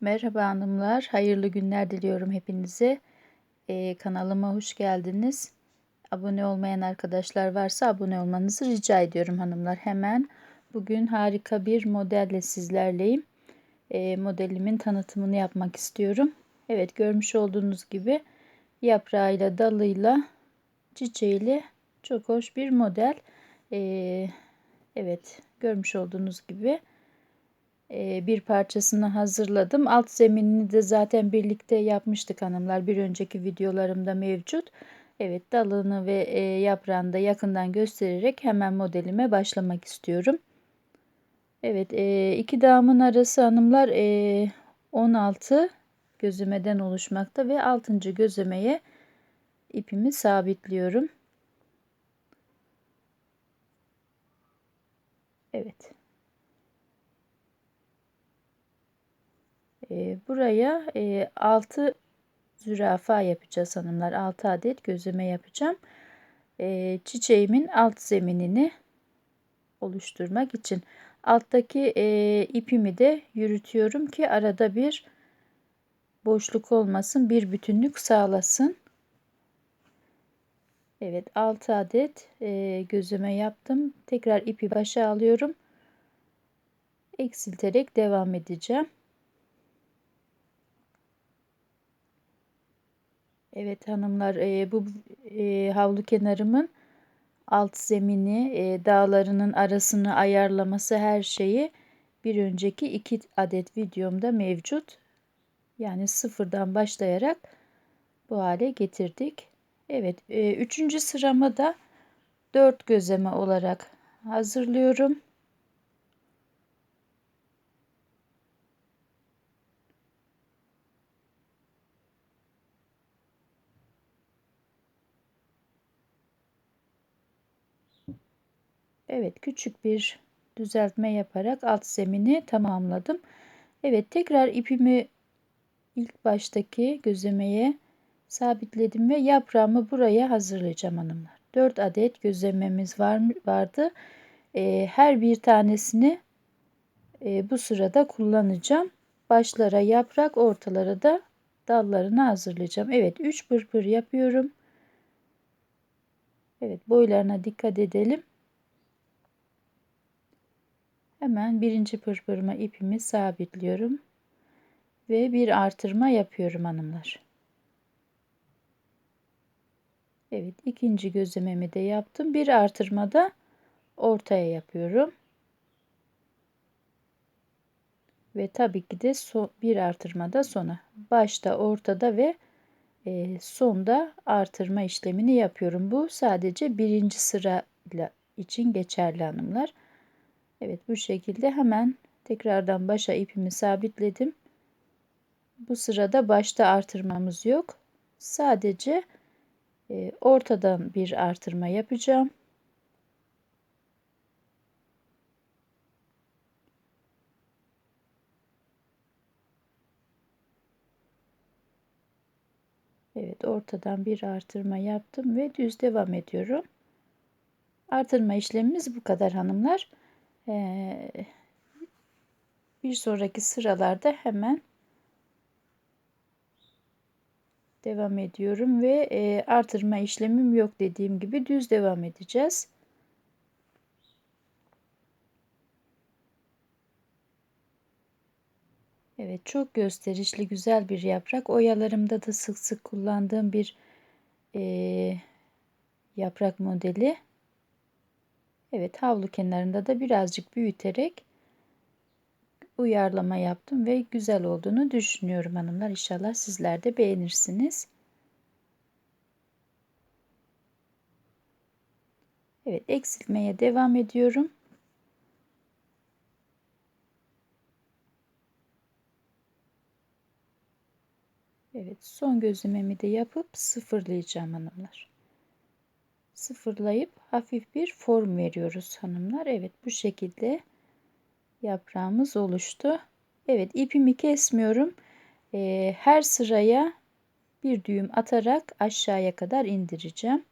Merhaba hanımlar, hayırlı günler diliyorum hepinize. Ee, kanalıma hoş geldiniz. Abone olmayan arkadaşlar varsa abone olmanızı rica ediyorum hanımlar. Hemen bugün harika bir modelle sizlerleyim. Ee, modelimin tanıtımını yapmak istiyorum. Evet görmüş olduğunuz gibi yaprağıyla, dalıyla, çiçeğiyle çok hoş bir model. Ee, evet görmüş olduğunuz gibi bir parçasını hazırladım. Alt zeminini de zaten birlikte yapmıştık hanımlar. Bir önceki videolarımda mevcut. Evet dalını ve yaprağını da yakından göstererek hemen modelime başlamak istiyorum. Evet iki dağımın arası hanımlar 16 gözümeden oluşmakta ve 6. gözümeye ipimi sabitliyorum. Evet. E, buraya e, 6 zürafa yapacağız hanımlar. 6 adet gözleme yapacağım. E, çiçeğimin alt zeminini oluşturmak için. Alttaki e, ipimi de yürütüyorum ki arada bir boşluk olmasın. Bir bütünlük sağlasın. Evet 6 adet e, gözleme yaptım. Tekrar ipi başa alıyorum. Eksilterek devam edeceğim. Evet hanımlar e, bu e, havlu kenarımın alt zemini e, dağlarının arasını ayarlaması her şeyi bir önceki iki adet videomda mevcut. Yani sıfırdan başlayarak bu hale getirdik. Evet e, üçüncü sıramı da dört gözleme olarak hazırlıyorum. Evet küçük bir düzeltme yaparak alt zemini tamamladım. Evet tekrar ipimi ilk baştaki gözlemeye sabitledim ve yaprağımı buraya hazırlayacağım hanımlar. 4 adet gözlememiz var, vardı. Ee, her bir tanesini e, bu sırada kullanacağım. Başlara yaprak, ortalara da dallarını hazırlayacağım. Evet 3 pırpır yapıyorum. Evet boylarına dikkat edelim. Hemen birinci pırpırıma ipimi sabitliyorum. Ve bir artırma yapıyorum hanımlar. Evet ikinci gözlememi de yaptım. Bir artırma da ortaya yapıyorum. Ve tabii ki de so bir artırma da sona. Başta, ortada ve e, sonda artırma işlemini yapıyorum. Bu sadece birinci sıra için geçerli hanımlar. Evet bu şekilde hemen tekrardan başa ipimi sabitledim. Bu sırada başta artırmamız yok. Sadece e, ortadan bir artırma yapacağım. Evet ortadan bir artırma yaptım ve düz devam ediyorum. Artırma işlemimiz bu kadar hanımlar bir sonraki sıralarda hemen devam ediyorum ve artırma işlemim yok dediğim gibi düz devam edeceğiz. Evet çok gösterişli güzel bir yaprak. Oyalarımda da sık sık kullandığım bir e, yaprak modeli. Evet havlu kenarında da birazcık büyüterek uyarlama yaptım ve güzel olduğunu düşünüyorum hanımlar. İnşallah sizler de beğenirsiniz. Evet eksiltmeye devam ediyorum. Evet son gözlememi de yapıp sıfırlayacağım hanımlar sıfırlayıp hafif bir form veriyoruz hanımlar. Evet bu şekilde yaprağımız oluştu. Evet ipimi kesmiyorum. Ee, her sıraya bir düğüm atarak aşağıya kadar indireceğim.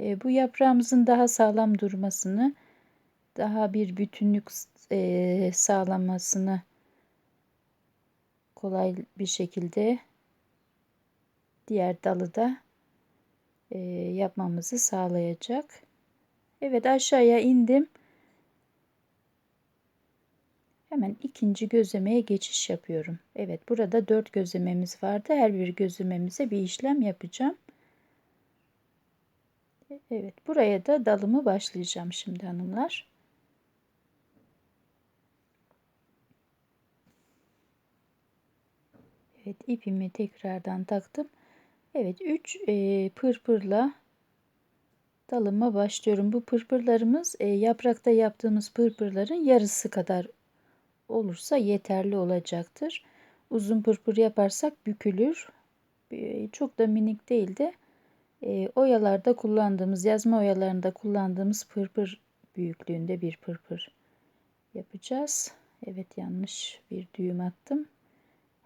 Ee, bu yaprağımızın daha sağlam durmasını, daha bir bütünlük e, sağlamasını kolay bir şekilde diğer dalı da yapmamızı sağlayacak. Evet aşağıya indim. Hemen ikinci gözlemeye geçiş yapıyorum. Evet burada dört gözlememiz vardı. Her bir gözlememize bir işlem yapacağım. Evet buraya da dalımı başlayacağım şimdi hanımlar. Evet ipimi tekrardan taktım. Evet 3 e, pırpırla dalıma başlıyorum. Bu pırpırlarımız e, yaprakta yaptığımız pırpırların yarısı kadar olursa yeterli olacaktır. Uzun pırpır yaparsak bükülür. E, çok da minik değil de e, oyalarda kullandığımız yazma oyalarında kullandığımız pırpır büyüklüğünde bir pırpır yapacağız. Evet yanlış bir düğüm attım.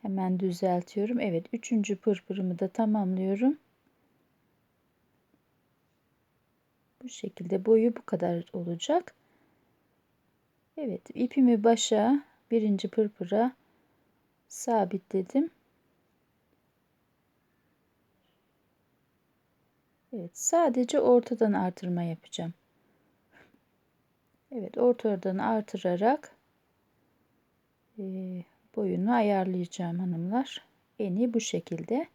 Hemen düzeltiyorum. Evet üçüncü pırpırımı da tamamlıyorum. Bu şekilde boyu bu kadar olacak. Evet ipimi başa birinci pırpıra sabitledim. Evet sadece ortadan artırma yapacağım. Evet ortadan artırarak e, boyunu ayarlayacağım hanımlar. Eni bu şekilde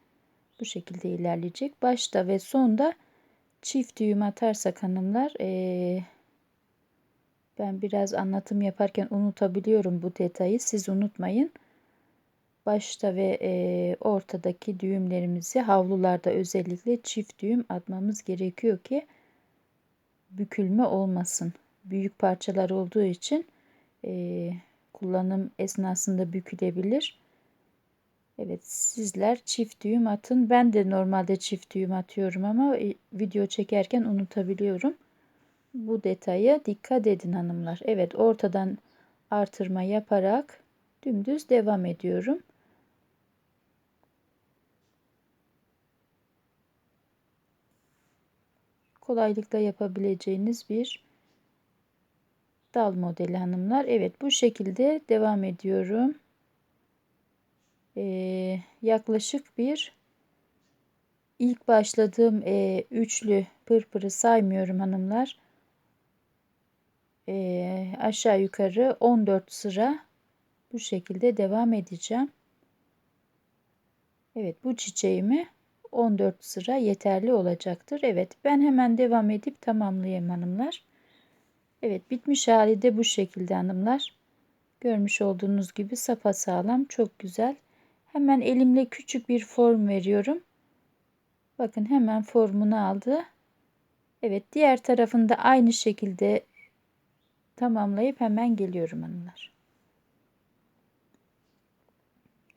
bu şekilde ilerleyecek. Başta ve sonda çift düğüm atarsak hanımlar ee, ben biraz anlatım yaparken unutabiliyorum bu detayı. Siz unutmayın. Başta ve e, ortadaki düğümlerimizi havlularda özellikle çift düğüm atmamız gerekiyor ki bükülme olmasın. Büyük parçalar olduğu için e, kullanım esnasında bükülebilir. Evet sizler çift düğüm atın. Ben de normalde çift düğüm atıyorum ama e, video çekerken unutabiliyorum. Bu detaya dikkat edin hanımlar. Evet ortadan artırma yaparak dümdüz devam ediyorum. Kolaylıkla yapabileceğiniz bir dal modeli hanımlar. Evet bu şekilde devam ediyorum. Ee, yaklaşık bir ilk başladığım e, üçlü pırpırı saymıyorum hanımlar. Ee, aşağı yukarı 14 sıra bu şekilde devam edeceğim. Evet bu çiçeğimi 14 sıra yeterli olacaktır. Evet ben hemen devam edip tamamlayayım hanımlar. Evet bitmiş hali de bu şekilde hanımlar. Görmüş olduğunuz gibi sapa sağlam çok güzel. Hemen elimle küçük bir form veriyorum. Bakın hemen formunu aldı. Evet diğer tarafını da aynı şekilde tamamlayıp hemen geliyorum hanımlar.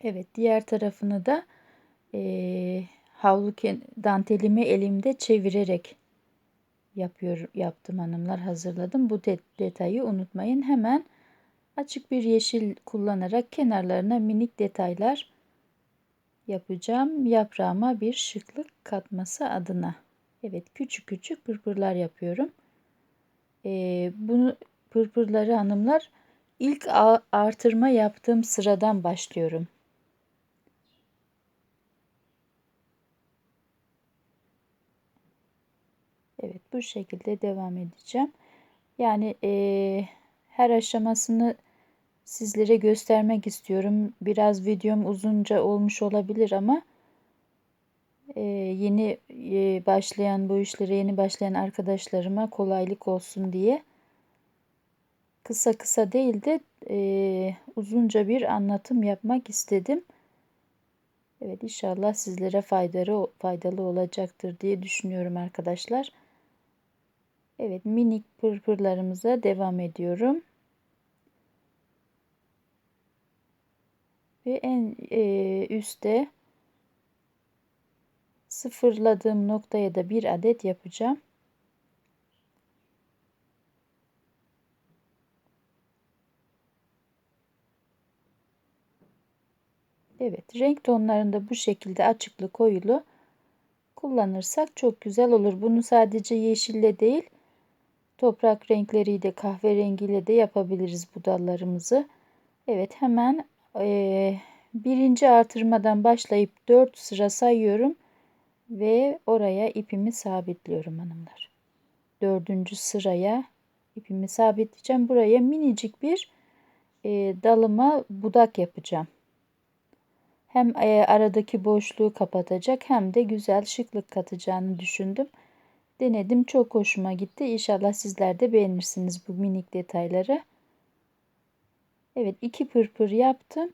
Evet diğer tarafını da e, havlu dantelimi elimde çevirerek yapıyor, yaptım hanımlar hazırladım. Bu de, detayı unutmayın. Hemen açık bir yeşil kullanarak kenarlarına minik detaylar yapacağım. Yaprağıma bir şıklık katması adına. Evet küçük küçük pırpırlar yapıyorum. Ee, bunu pırpırları hanımlar ilk artırma yaptığım sıradan başlıyorum. Evet bu şekilde devam edeceğim. Yani e, her aşamasını sizlere göstermek istiyorum. Biraz videom uzunca olmuş olabilir ama e, yeni e, başlayan bu işlere yeni başlayan arkadaşlarıma kolaylık olsun diye kısa kısa değil de e, uzunca bir anlatım yapmak istedim. Evet inşallah sizlere faydalı, faydalı olacaktır diye düşünüyorum arkadaşlar. Evet minik pırpırlarımıza devam ediyorum. Ve en e, üstte sıfırladığım noktaya da bir adet yapacağım. Evet renk tonlarında bu şekilde açıklı koyulu kullanırsak çok güzel olur. Bunu sadece yeşille değil toprak renkleriyle kahverengiyle de yapabiliriz bu dallarımızı. Evet hemen e, birinci artırmadan başlayıp 4 sıra sayıyorum ve oraya ipimi sabitliyorum hanımlar. Dördüncü sıraya ipimi sabitleyeceğim. Buraya minicik bir e, dalıma budak yapacağım. Hem e, aradaki boşluğu kapatacak hem de güzel şıklık katacağını düşündüm. Denedim çok hoşuma gitti. İnşallah sizler de beğenirsiniz bu minik detayları. Evet iki pırpır yaptım.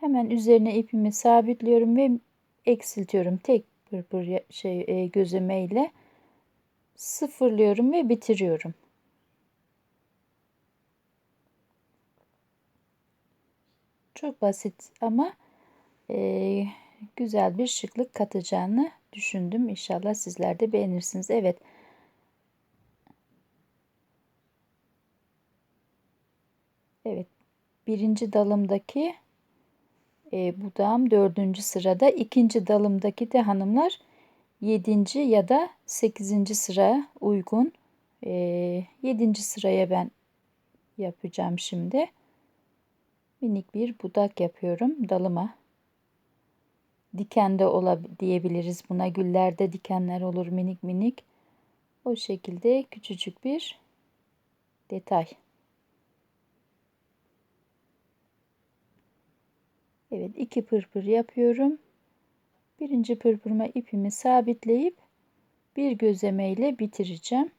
Hemen üzerine ipimi sabitliyorum ve eksiltiyorum. Tek pırpır şey e, gözleme ile sıfırlıyorum ve bitiriyorum. Çok basit ama e, güzel bir şıklık katacağını düşündüm. İnşallah sizler de beğenirsiniz. Evet. Evet. Birinci dalımdaki e, budağım dördüncü sırada. ikinci dalımdaki de hanımlar yedinci ya da sekizinci sıra uygun. E, yedinci sıraya ben yapacağım şimdi. Minik bir budak yapıyorum dalıma. Dikende olabilir diyebiliriz buna. Güllerde dikenler olur minik minik. O şekilde küçücük bir detay. Evet iki pırpır yapıyorum. Birinci pırpırıma ipimi sabitleyip bir gözleme ile bitireceğim.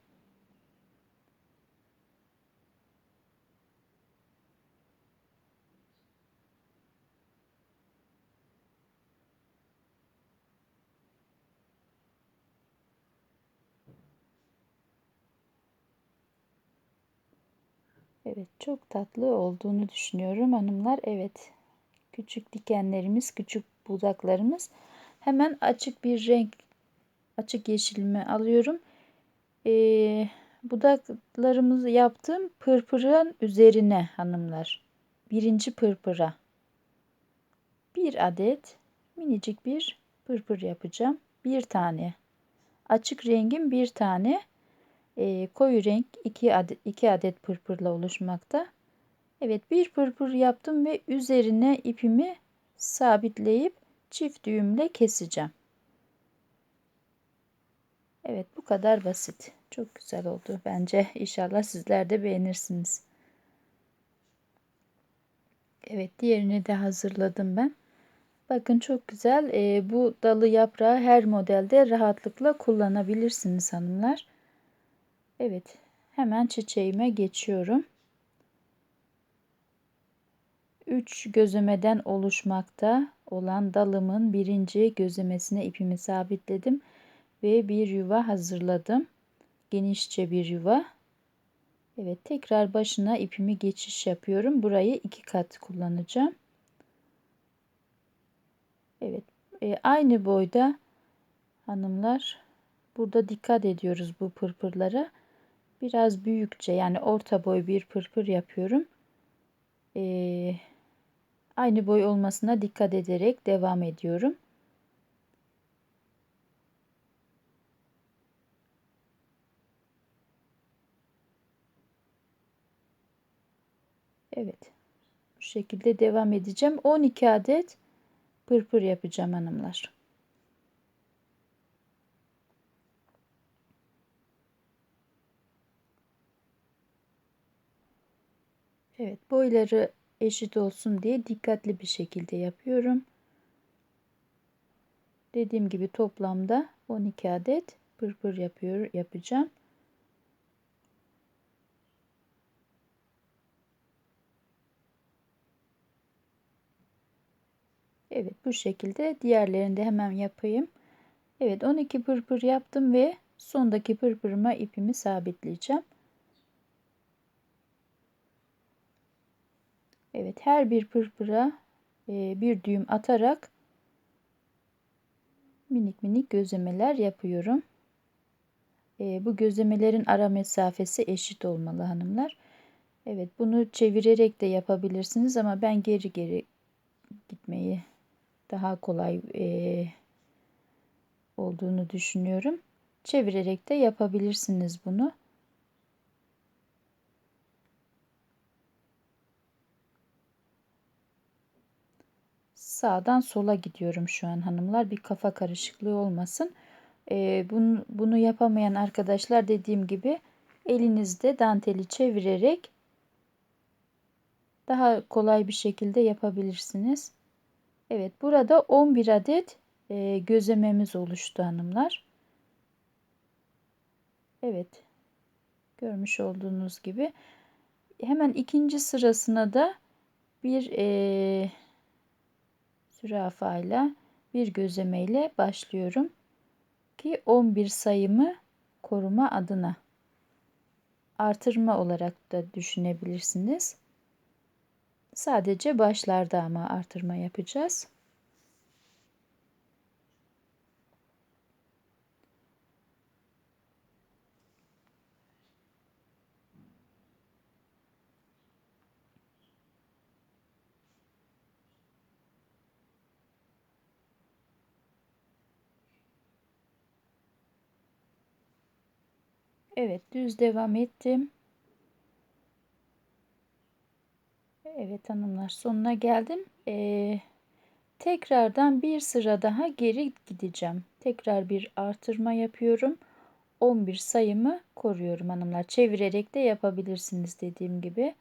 Evet çok tatlı olduğunu düşünüyorum hanımlar. Evet küçük dikenlerimiz, küçük budaklarımız. Hemen açık bir renk, açık yeşilimi alıyorum. Ee, budaklarımızı yaptım pırpırın üzerine hanımlar. Birinci pırpıra bir adet minicik bir pırpır yapacağım. Bir tane. Açık rengim bir tane. E, koyu renk iki adet, iki adet pırpırla oluşmakta. Evet bir pırpır yaptım ve üzerine ipimi sabitleyip çift düğümle keseceğim. Evet bu kadar basit. Çok güzel oldu bence. İnşallah sizler de beğenirsiniz. Evet diğerini de hazırladım ben. Bakın çok güzel. E, bu dalı yaprağı her modelde rahatlıkla kullanabilirsiniz hanımlar. Evet hemen çiçeğime geçiyorum. 3 gözlemeden oluşmakta olan dalımın birinci gözlemesine ipimi sabitledim ve bir yuva hazırladım. Genişçe bir yuva. Evet tekrar başına ipimi geçiş yapıyorum. Burayı iki kat kullanacağım. Evet e, aynı boyda hanımlar burada dikkat ediyoruz bu pırpırlara. Biraz büyükçe yani orta boy bir pırpır yapıyorum. Ee, aynı boy olmasına dikkat ederek devam ediyorum. Evet. Bu şekilde devam edeceğim. 12 adet pırpır yapacağım hanımlar. Evet boyları eşit olsun diye dikkatli bir şekilde yapıyorum. Dediğim gibi toplamda 12 adet pırpır yapıyor yapacağım. Evet bu şekilde diğerlerini de hemen yapayım. Evet 12 pırpır yaptım ve sondaki pırpırıma ipimi sabitleyeceğim. Evet her bir pırpıra e, bir düğüm atarak minik minik gözlemeler yapıyorum. E, bu gözlemelerin ara mesafesi eşit olmalı hanımlar. Evet bunu çevirerek de yapabilirsiniz ama ben geri geri gitmeyi daha kolay e, olduğunu düşünüyorum. Çevirerek de yapabilirsiniz bunu. Sağdan sola gidiyorum şu an hanımlar. Bir kafa karışıklığı olmasın. Ee, bunu, bunu yapamayan arkadaşlar dediğim gibi elinizde danteli çevirerek daha kolay bir şekilde yapabilirsiniz. Evet burada 11 adet e, gözlememiz oluştu hanımlar. Evet görmüş olduğunuz gibi hemen ikinci sırasına da bir e, zürafayla bir gözlemeyle başlıyorum ki 11 sayımı koruma adına artırma olarak da düşünebilirsiniz. Sadece başlarda ama artırma yapacağız. Evet düz devam ettim. Evet hanımlar sonuna geldim. Ee, tekrardan bir sıra daha geri gideceğim. Tekrar bir artırma yapıyorum. 11 sayımı koruyorum hanımlar. Çevirerek de yapabilirsiniz dediğim gibi.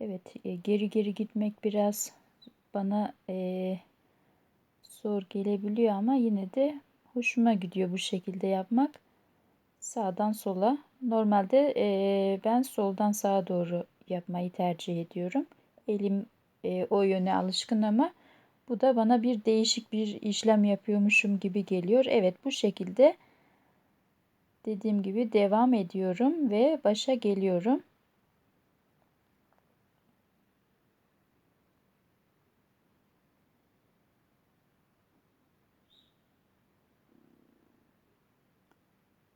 Evet e, geri geri gitmek biraz bana e, zor gelebiliyor ama yine de hoşuma gidiyor bu şekilde yapmak. Sağdan sola. Normalde e, ben soldan sağa doğru yapmayı tercih ediyorum. Elim e, o yöne alışkın ama bu da bana bir değişik bir işlem yapıyormuşum gibi geliyor. Evet bu şekilde dediğim gibi devam ediyorum ve başa geliyorum.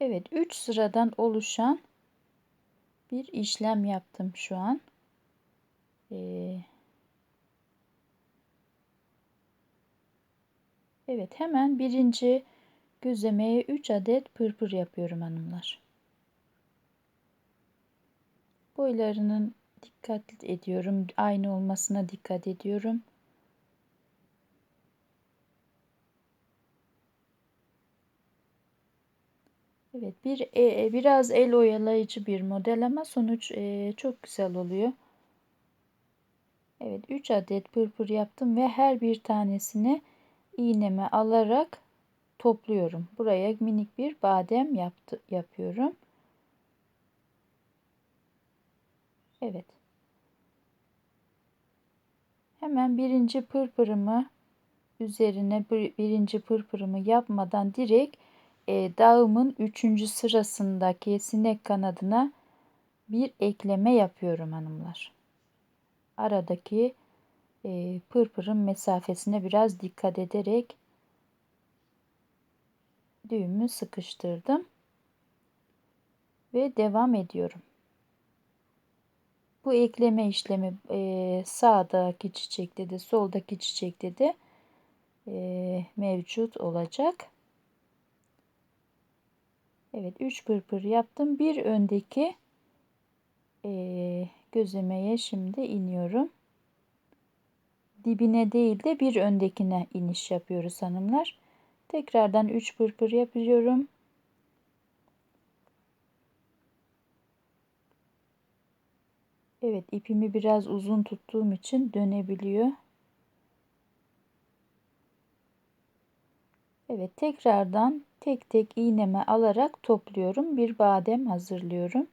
Evet 3 sıradan oluşan bir işlem yaptım şu an. Ee, evet hemen birinci gözlemeye 3 adet pırpır yapıyorum hanımlar. Boylarının dikkat ediyorum. Aynı olmasına dikkat ediyorum. Evet bir e, e, biraz el oyalayıcı bir model ama sonuç e, çok güzel oluyor. Evet 3 adet pırpır yaptım ve her bir tanesini iğneme alarak topluyorum. Buraya minik bir badem yaptı, yapıyorum. Evet. Hemen birinci pırpırımı üzerine bir, birinci pırpırımı yapmadan direkt e, dağımın üçüncü sırasındaki sinek kanadına bir ekleme yapıyorum hanımlar. Aradaki e, pırpırın mesafesine biraz dikkat ederek düğümü sıkıştırdım ve devam ediyorum. Bu ekleme işlemi e, sağdaki çiçekte de soldaki çiçekte de e, mevcut olacak. Evet 3 pırpır yaptım. Bir öndeki e, gözlemeye şimdi iniyorum. Dibine değil de bir öndekine iniş yapıyoruz hanımlar. Tekrardan 3 pırpır yapıyorum. Evet ipimi biraz uzun tuttuğum için dönebiliyor. Evet tekrardan tek tek iğneme alarak topluyorum. Bir badem hazırlıyorum.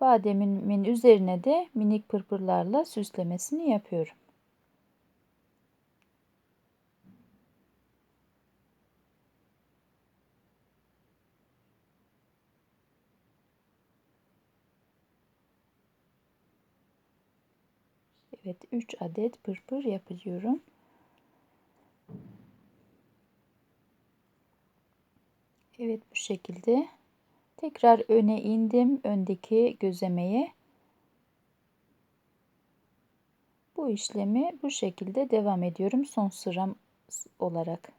Bademimin üzerine de minik pırpırlarla süslemesini yapıyorum. Evet 3 adet pırpır yapıyorum. Evet bu şekilde. Tekrar öne indim. Öndeki gözlemeye. Bu işlemi bu şekilde devam ediyorum. Son sıram olarak.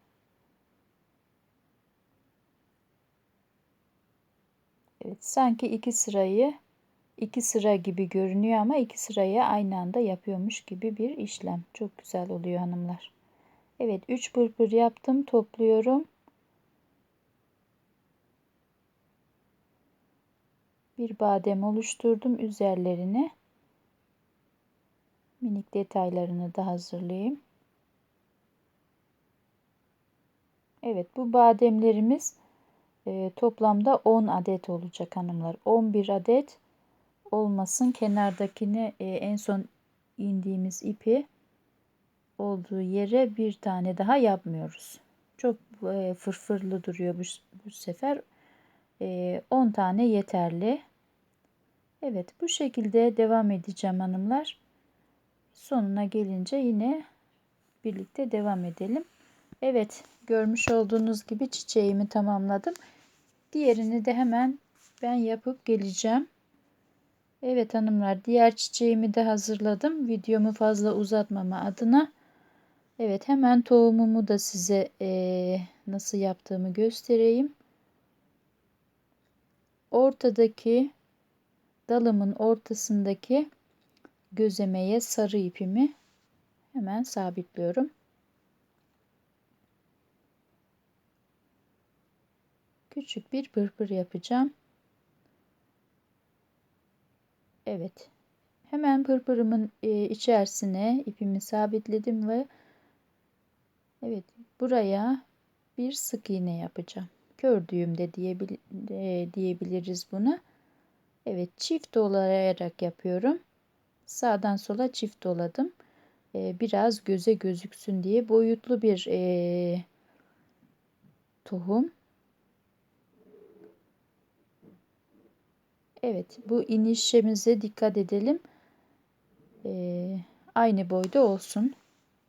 Evet sanki iki sırayı iki sıra gibi görünüyor ama iki sırayı aynı anda yapıyormuş gibi bir işlem. Çok güzel oluyor hanımlar. Evet 3 pırpır yaptım topluyorum. Bir badem oluşturdum üzerlerine. Minik detaylarını da hazırlayayım. Evet bu bademlerimiz e, toplamda 10 adet olacak hanımlar. 11 adet olmasın. Kenardakini e, en son indiğimiz ipi olduğu yere bir tane daha yapmıyoruz. Çok e, fırfırlı duruyor bu, bu sefer. E, 10 tane yeterli. Evet bu şekilde devam edeceğim hanımlar. Sonuna gelince yine birlikte devam edelim. Evet görmüş olduğunuz gibi çiçeğimi tamamladım. Diğerini de hemen ben yapıp geleceğim. Evet hanımlar diğer çiçeğimi de hazırladım. Videomu fazla uzatmama adına. Evet hemen tohumumu da size e, nasıl yaptığımı göstereyim. Ortadaki dalımın ortasındaki gözemeye sarı ipimi hemen sabitliyorum. Küçük bir pırpır yapacağım. Evet. Hemen pırpırımın e, içerisine ipimi sabitledim ve evet buraya bir sık iğne yapacağım. Kör düğüm de diyebil e, diyebiliriz buna. Evet çift dolayarak yapıyorum. Sağdan sola çift doladım. E, biraz göze gözüksün diye boyutlu bir e, tohum. Evet bu inişimize dikkat edelim. Ee, aynı boyda olsun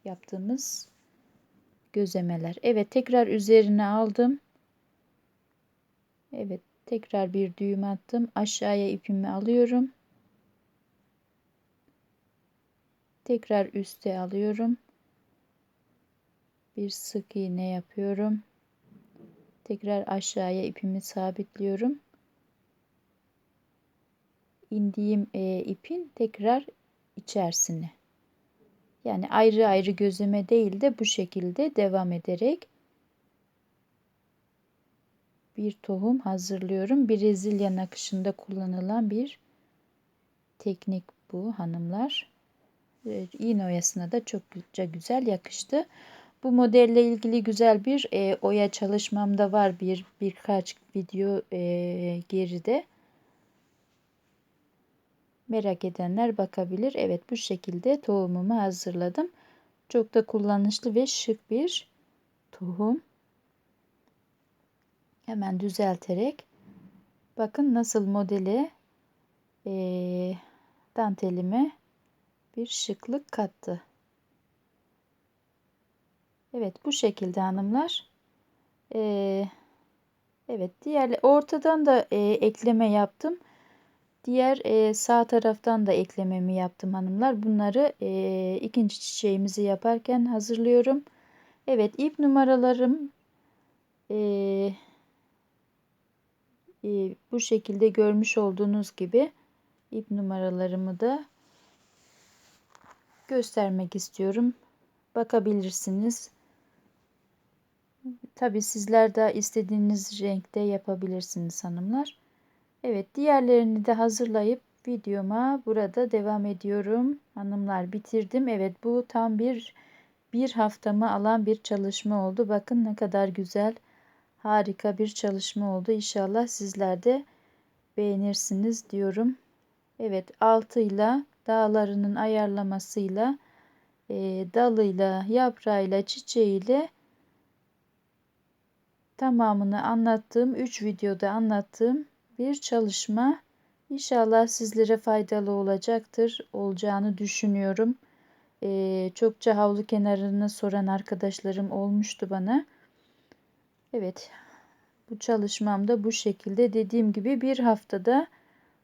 yaptığımız gözemeler. Evet tekrar üzerine aldım. Evet tekrar bir düğüm attım. Aşağıya ipimi alıyorum. Tekrar üste alıyorum. Bir sık iğne yapıyorum. Tekrar aşağıya ipimi sabitliyorum indiğim e, ipin tekrar içerisine. Yani ayrı ayrı gözleme değil de bu şekilde devam ederek bir tohum hazırlıyorum. Brezilya nakışında kullanılan bir teknik bu hanımlar. E, iğne oyasına da çok güzel yakıştı. Bu modelle ilgili güzel bir e, oya çalışmam da var bir birkaç video e, geride. Merak edenler bakabilir. Evet bu şekilde tohumumu hazırladım. Çok da kullanışlı ve şık bir tohum. Hemen düzelterek bakın nasıl modeli e, dantelime bir şıklık kattı. Evet bu şekilde hanımlar. Ee, evet diğer ortadan da e, ekleme yaptım. Diğer e, sağ taraftan da eklememi yaptım hanımlar. Bunları e, ikinci çiçeğimizi yaparken hazırlıyorum. Evet ip numaralarım e, bu şekilde görmüş olduğunuz gibi ip numaralarımı da göstermek istiyorum. Bakabilirsiniz. Tabi sizler de istediğiniz renkte yapabilirsiniz hanımlar. Evet diğerlerini de hazırlayıp videoma burada devam ediyorum. Hanımlar bitirdim. Evet bu tam bir bir haftamı alan bir çalışma oldu. Bakın ne kadar güzel harika bir çalışma oldu. İnşallah sizler de beğenirsiniz diyorum. Evet altıyla dağlarının ayarlamasıyla e, dalıyla yaprağıyla çiçeğiyle tamamını anlattığım 3 videoda anlattığım bir çalışma. İnşallah sizlere faydalı olacaktır. Olacağını düşünüyorum. Ee, çokça havlu kenarını soran arkadaşlarım olmuştu bana. Evet. Bu çalışmamda bu şekilde dediğim gibi bir haftada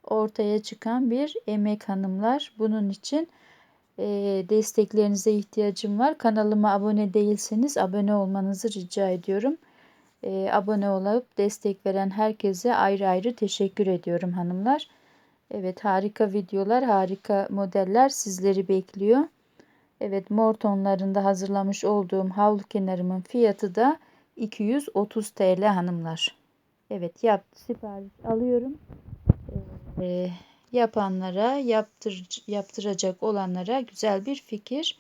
ortaya çıkan bir emek hanımlar. Bunun için e, desteklerinize ihtiyacım var. Kanalıma abone değilseniz abone olmanızı rica ediyorum. E, abone olup destek veren herkese ayrı ayrı teşekkür ediyorum hanımlar. Evet harika videolar, harika modeller sizleri bekliyor. Evet mor tonlarında hazırlamış olduğum havlu kenarımın fiyatı da 230 TL hanımlar. Evet yap sipariş alıyorum. Ee, yapanlara yaptır, yaptıracak olanlara güzel bir fikir.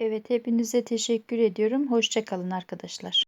Evet hepinize teşekkür ediyorum. Hoşçakalın arkadaşlar.